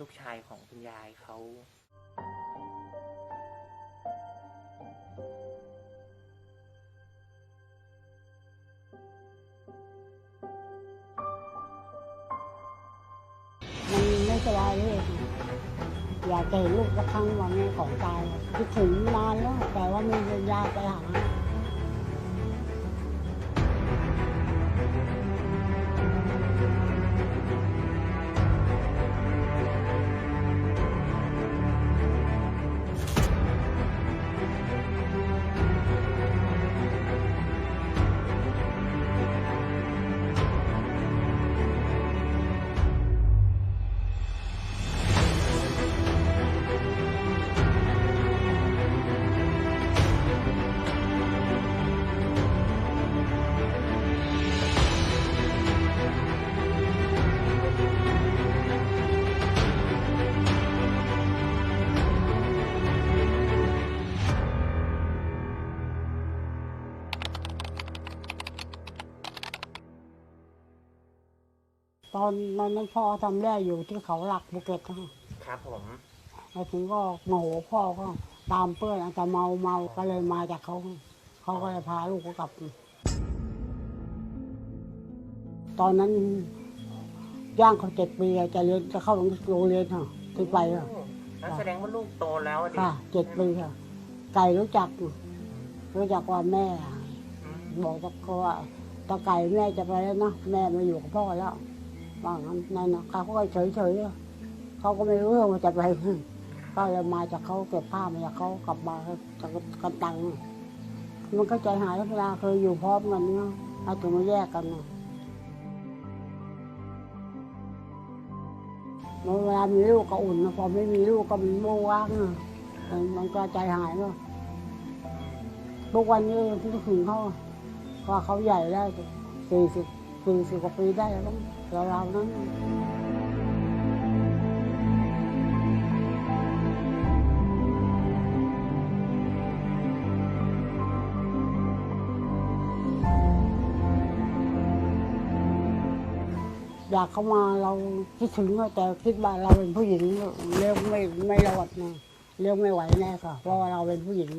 ลูกชายของคุณยายเขามันไม่สบายเลยอยากจะเห็นลูกสักครั้งวันนี้ของตายคิดถึงนานแล้วแต่ว่าม่มียาไปหา ตอนตอนนั้นพ่อทำแร่อยู่ที่เขาหลักภูเก็ตนะคะครับผม แล้วถึงก็โมโหพ่อก็ตามเพื่อนอาจจะเมาเมาก็เลยมาจากเขา เขาก็เลยพาลูกเขากลับ ตอนนั้นย่างเขาเจ็ดปีอะจะเรียนจะเข้าโรงเรียนค่ะที่ไปค่ะนั่นแสดงว่าลูกโตแล้วอะดิค่ะเจ็ดปีค่ะ ไก่รู้จักอยู่รู้จักว่าแม่อะอืมบอกตะเขาว่าตาไก่แม่จะไปแล้วนะแม่มาอยู่กับพ่อแล้ว ว่างั้นนั่นนะเขาก็เฉยเฉยๆเขาก็ไม่รู้เรื่องว่าจะไปก็เลยมาจากเขาเก็บผ้ามาจากเขากลับมาจากกันตังมันก็ใจหายเวลาเคยอยู่พร้อมกันเนี่ยเอาถึงมาแยกกันเนี่ยเวลามีลูกก็อุ่นนะพอไม่มีลูกก็มันโมว่างอะมันก็ใจหายเนาะทุกวันนี้ที่ถึงเขาว่าเขาใหญ่แล้สี่สิบ สี่สิบกว่าปีได้แล้วมั้งเราๆนั้นอยากเข้ามาเราคิดถึงแต่คิดว่าเราเป็นผู้หญิงเลี้ยงไม่ไม่รอดนะเลี้ยงไม่ไหวแน่ค่ะ เพราะว่าเราเป็นผู้หญิง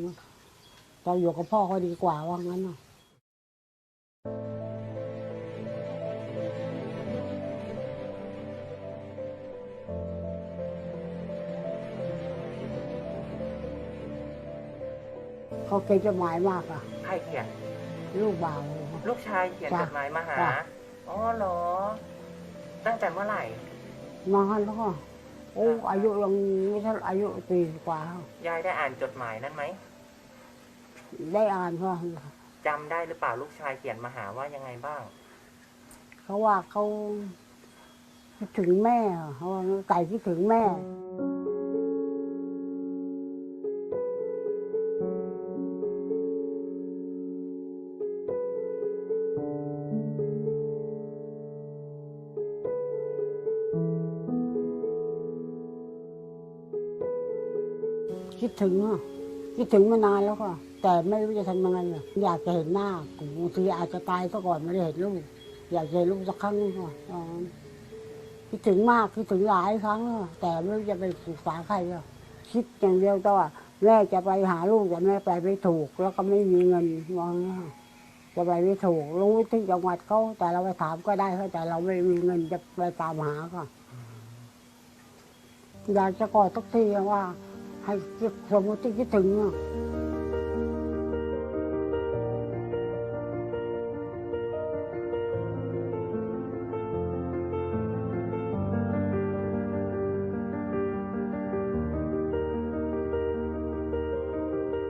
เราอยู่กับพ่อเขาดีกว่าว่างั้นนะ เขาเขียนจดหมายมากอะใครเขียน ลูกบ่าว ลูกชายเขียนจ้ะจดหมายมาหา จ้ะ อ๋อเหรอ ตั้งแต่เมื่อไหร่นานแล้วก็โอ้อายุยังไม่เท่าอายุปีกว่า ยายได้อ่านจดหมายนั้นไหมได้อ่านว่าจำได้หรือเปล่าลูกชายเขียนมาหาว่ายังไงบ้าง เขาว่าเขาคิดถึงแม่อะเขาว่าไก่คิดถึงแม่ ถึงอะคิดถึงมานานแล้วก็แต่ไม่รู้จะทำยังไงอะอยากจะเห็นหน้าบางทีอาจจะตายซะก่อนไม่ได้เห็นลูก อยากจะเห็นลูกสักครั้งนึงก่อนตอนนั้นคิดถึงมากคิดถึงหลายครั้งอะแต่ไม่รู้จะไปปรึกษาใครอะคิดอย่างเดียวต่ว่าแม่จะไปหาลูกแต่แม่ไปไม่ถูก แล้วก็ไม่มีเงินมองจะไปไม่ถูก รู้ที่จังหวัดเขาแต่เราไปถามก็ได้เขาแต่เราไม่มีเงินจะไปตามหาก็อยากจะกอดทุกทีว่า ให้คิดสมมติคิดถึงอะ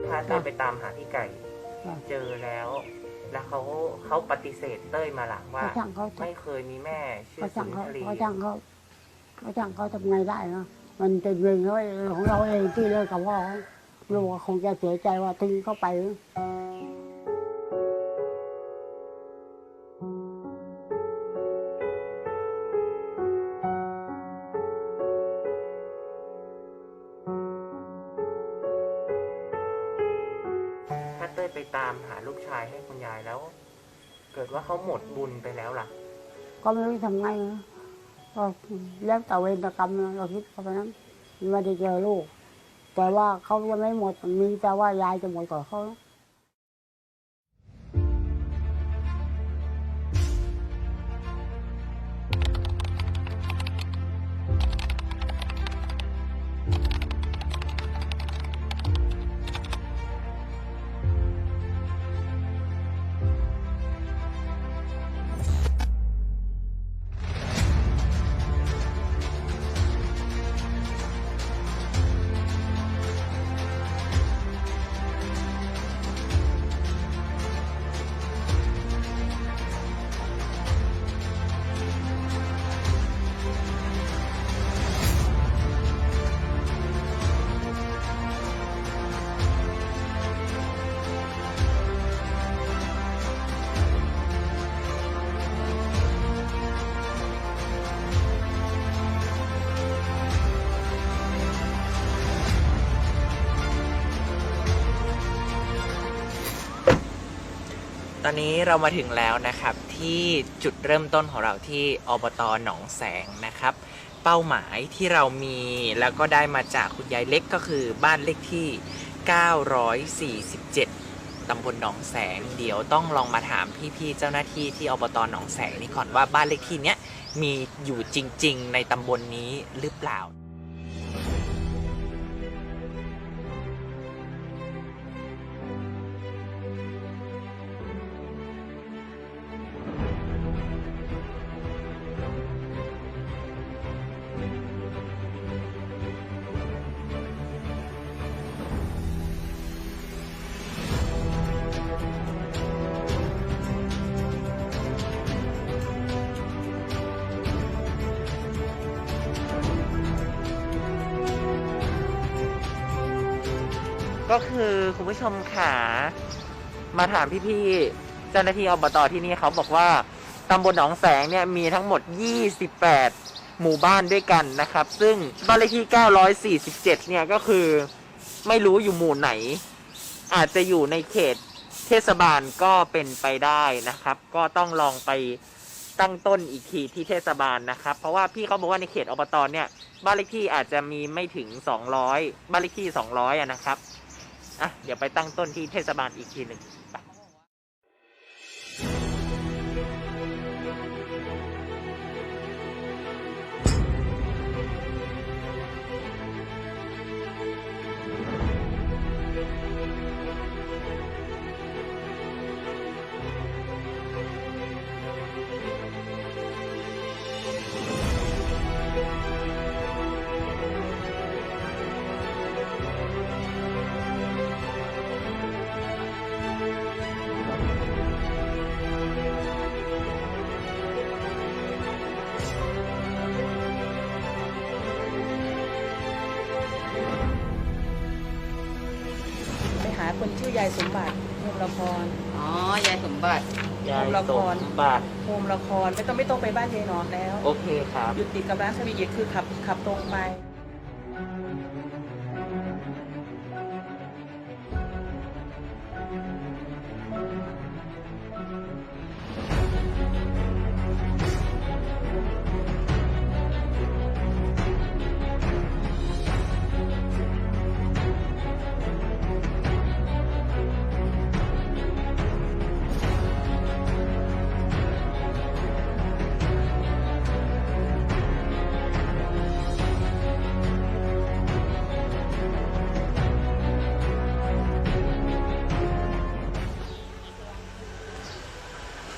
ถ้าเต้ยไปตามหาพี่ไก่จ้ะเจอแล้ว แล้วเขาเขาปฏิเสธเต้ยมาหลังว่าเขาช่างเขาไม่เคยมีแม่ชื่อเขาสุช่างนเขาทรีเขาช่างเขาเขาช่างเขาทำไงได้เนาะ มันเป็นเรื่องของเราเองที่เลิกกับพ่อลูกก็คงจะเสียใจว่าทิ้งเขาไปถ้าเต้ยไปตามหาลูกชายให้คุณยายแล้ว เกิดว่าเขาหมดบุญไปแล้วล่ะ ก็ไม่รู้ทำไงนะ ก็แล้วแต่เวรกรรมเราคิดเขาไปนั้นไม่ได้เจอลูก แต่ว่าเขายังไม่หมดมีแต่ว่ายายจะหมดก่อนเขา ตอนนี้เรามาถึงแล้วนะครับที่จุดเริ่มต้นของเราที่อบตหนองแสงนะครับ เป้าหมายที่เรามีแล้วก็ได้มาจากคุณยายเล็กก็คือบ้านเลขที่ 947 ตำบลหนองแสง เดี๋ยวต้องลองมาถามพี่ๆเจ้าหน้าที่ที่อบตหนองแสงนี่ก่อนว่าบ้านเลขที่เนี้ยมีอยู่จริง ๆ ในตำบลนนี้หรือเปล่า ก็คือคุณผู้ชมขามาถามพี่ๆเจ้าหน้าที่อบตที่นี่เขาบอกว่าตำบลหนองแสงเนี่ยมีทั้งหมด 28 หมู่บ้านด้วยกันนะครับ ซึ่งบ้านเลขที่ 947 เนี่ยก็คือไม่รู้อยู่หมู่ไหน อาจจะอยู่ในเขตเทศบาลก็เป็นไปได้นะครับ ก็ต้องลองไปตั้งต้นอีกทีที่เทศบาลนะครับ เพราะว่าพี่เขาบอกว่าในเขตอบตเนี่ยบ้านเลขที่อาจจะมีไม่ถึง 200 บ้านเลขที่ 200อะนะครับ อะเดี๋ยวไปตั้งต้นที่เทศบาลอีกทีหนึ่งาคนชื่อยายสมบัติโฮมละคร อ๋อยายสมบัติ ยายละสครมบัติโฮมละครไม่ต้องไม่ต้องไปบ้านยายนอมแล้ว โอเคครับ อยู่ติดกับร้านสวีเยตคือขับขับตรงไป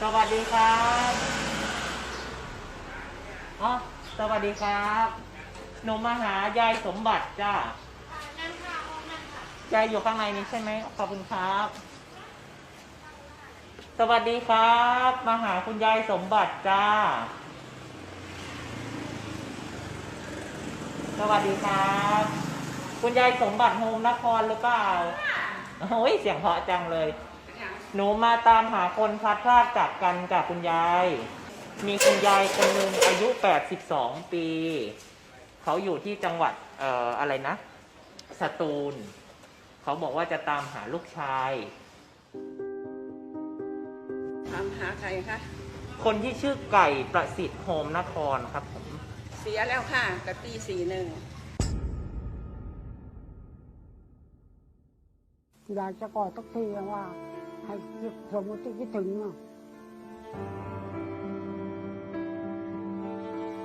สวัสดีครับอ๋อสวัสดีครับหนูมาหายายสมบัติจ้ายายอยู่ข้างในนี้ใช่ไหมขอบคุณครับ สวัสดีครับ มาหาคุณยายสมบัติจ้า สวัสดีครับ คุณยายสมบัติโฮมนครหรือเปล่าโอ้ยเสียงเพราะจังเลย หนูมาตามหาคนพลัดพรากจากกันจากคุณยาย มีคุณยายคนหนึ่งอายุ 82 ปี เขาอยู่ที่จังหวัดเอ่ออะไรนะ สตูล เขาบอกว่าจะตามหาลูกชาย ถามหาใครคะ คนที่ชื่อไก่ประสิทธิ์โฮมนครครับผมสียแล้วค่ะกับปีสี่หนึ่ง อยากจะกอดทุกทีว่า ให้สมมติคิดถึงอะ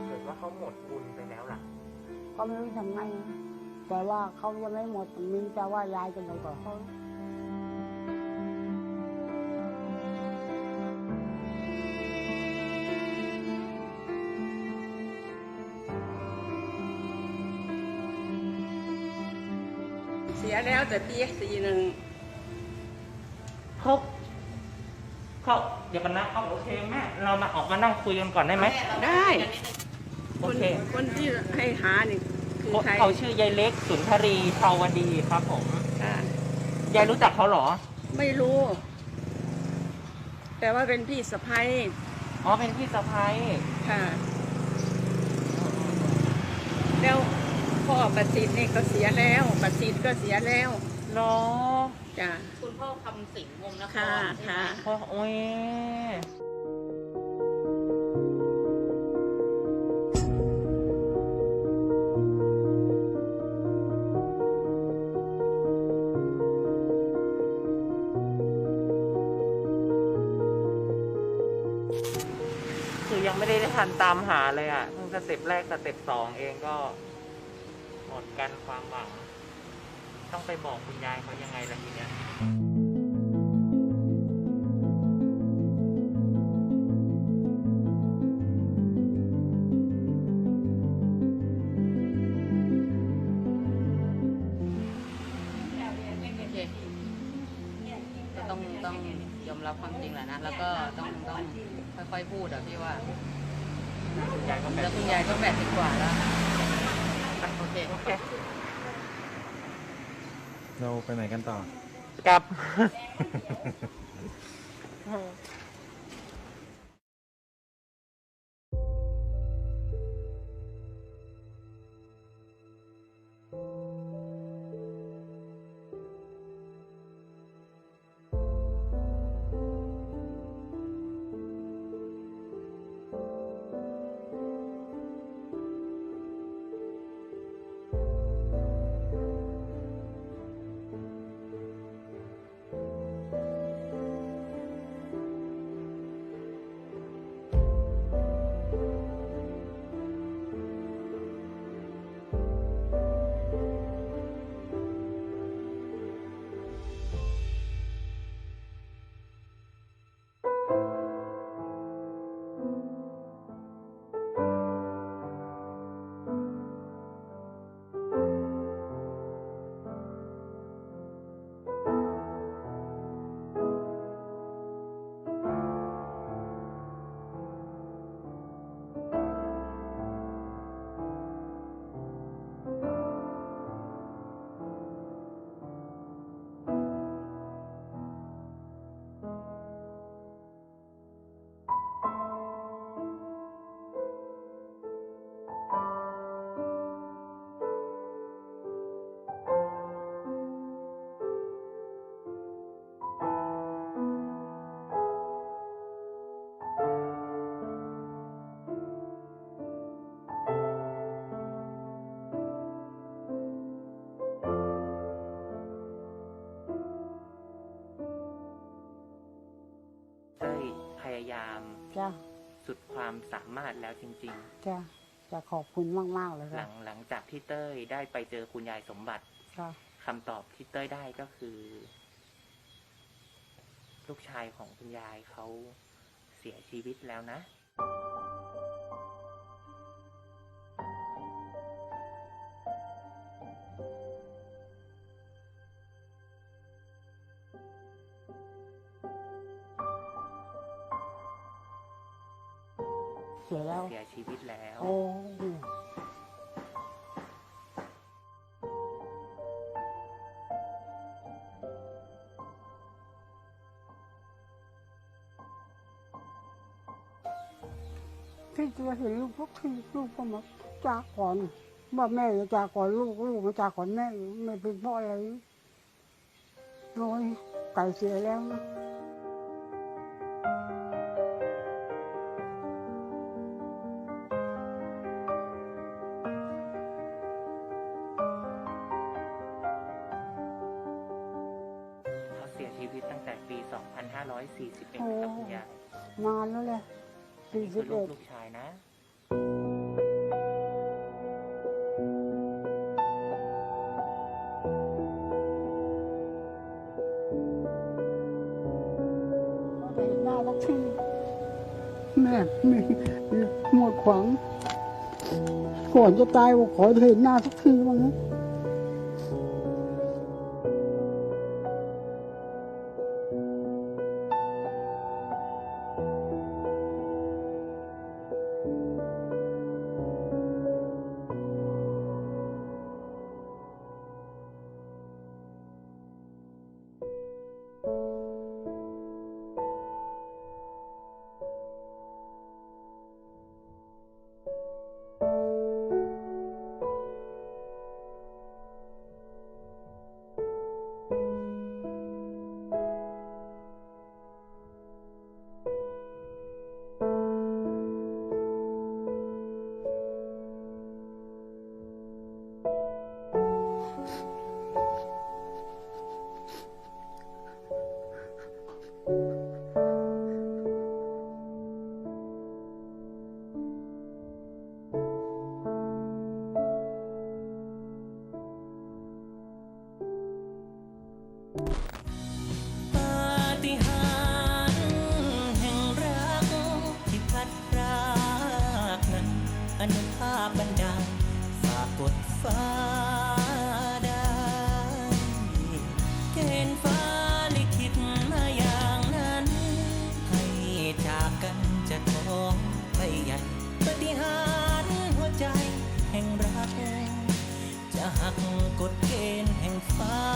เกิดว่าเขาหมดบุญไปแล้วล่ะ ก็ไม่รู้ทำไง แต่ว่าเขายังไม่หมดมีแต่ว่ายายจะหมดก่อนเขาเสียแล้วแต่ปีสี่หนึ่ง เขาเดี๋ยวกันนะเอาโอเคแม่เรามาออกมานั่งคุยกันก่อนได้ไหมได้ โอคนเคคนที่ให้หานี่คือเขาใครเขาชื่อยายเล็กสุนทรีชาวดีครับผมค่ะยายรู้จักเขาเหรอไม่รู้ แต่ว่าเป็นพี่สะพ้ยอ๋อเป็นพี่สะพ้ายค่ะ แล้วพ่อประสิทธิ์นี่ก็เสียแล้ว ประสิทธิ์ก็เสียแล้วเหรอจ้ะ คุณพ่อคำสิงห์วงศ์นครค่ะใช่ไหมค่ะพ่อโอ้ยคือยังไม่ได้ทันตามหาเลยอะเพิ่งสเต็ปแรกสเต็ปสองเองก็หมดกันความหวัง ต้องไปบอกคุณยายเขายังไงล่ะทีเนี้ย รับความจริงแหละนะ แล้วก็ต้องต้องค่อยๆพูดอะพี่ว่าคุณยายก็แบแล้บวคุณยายก็แปดสิบกว่าแล้ว โอเคโอเคเราไปไหนกันต่อ กลับ พยายามจ้ะสุดความสามารถแล้วจริง จ้ะจะขอบคุณมากๆเลยๆ หลัค่ะงหลังจากที่เต้ยได้ไปเจอคุณยายสมบัติค่ะคำตอบที่เต้ยได้ก็คือ ลูกชายของคุณยายเขาเสียชีวิตแล้วนะ สียแล้ว เสียชีวิตแล้ว โอ้ที่จะเห็นลูกทุกทีลูกก็มาจากก่อนว่าแม่จะจากก่อนลูกลูกมาจากก่อนแม่ไม่เป็นเพราะอะไรโอ้ยไก่เสียแล้วนะ วิตตั้งแต่ปี 2541โอ้ครับคุณยายนานแล้วเลยสี่นี่สิคืบอลูเอ็ดกลูกชายนะเห็นหน้าสักทีแม่มีหมดขวังก่อนจะตายว่าขอเห็นหน้าสักทีมั้งนะ far